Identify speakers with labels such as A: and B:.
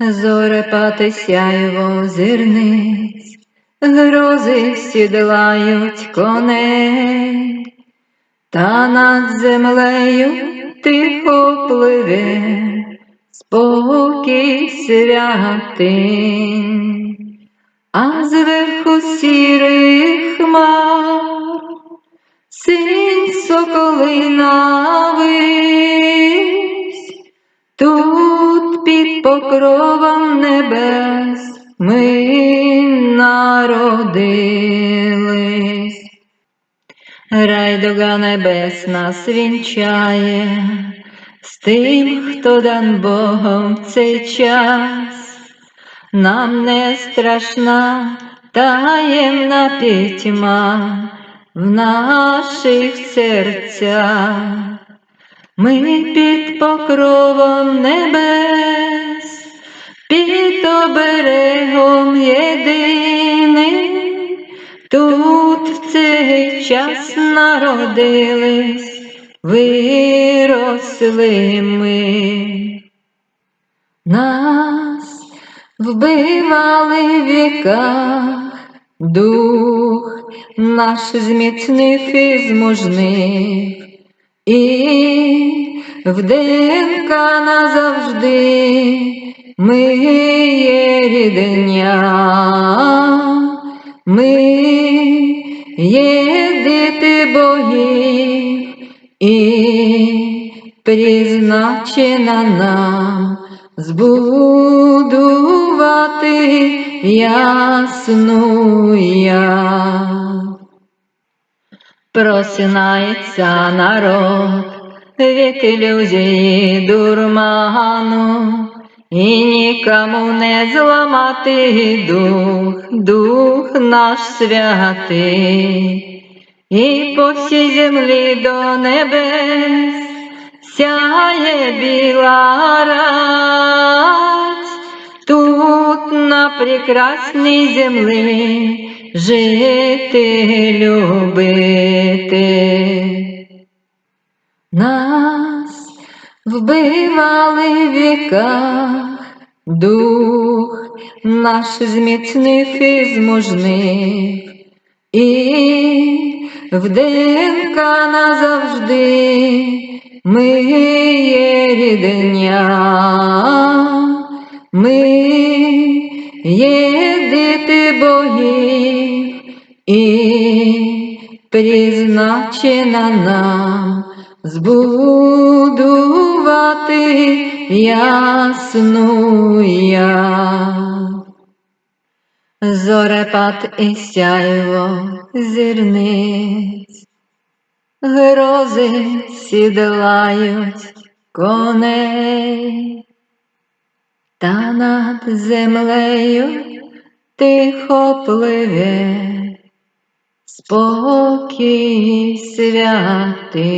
A: Зорепати сяйво зірниць, грози сідлають коней, та над землею тихо пливе спокій святий, а зверху сірих хмар синь соколина вись, тут Райдуга небесна свінчає з тим, хто дан Богом в цей час. Нам не страшна таємна пітьма в наших серцях. Ми під покровом небес, під оберегом тут в цей час народились, виросли ми. Нас вбивали в віках, дух наш зміцнив і змужнив, і в ДНК назавжди ми є рідня, ми є діти богів і призначена нам збудувати ясну я. Просинається народ від ілюзії дурману, і нікому не зламати дух, дух наш святий, і по всій землі до небес сяє біла рать, тут на прекрасній землі жити, любити. Вбивали в віках, дух наш зміцнив і змужнив, і в ДНК назавжди ми є рідня, ми є діти богів призначена нам збудувати ясну я. Зорепад і сяйво зірниць, грози сідлають коней, та над землею тихо пливе спокій святий.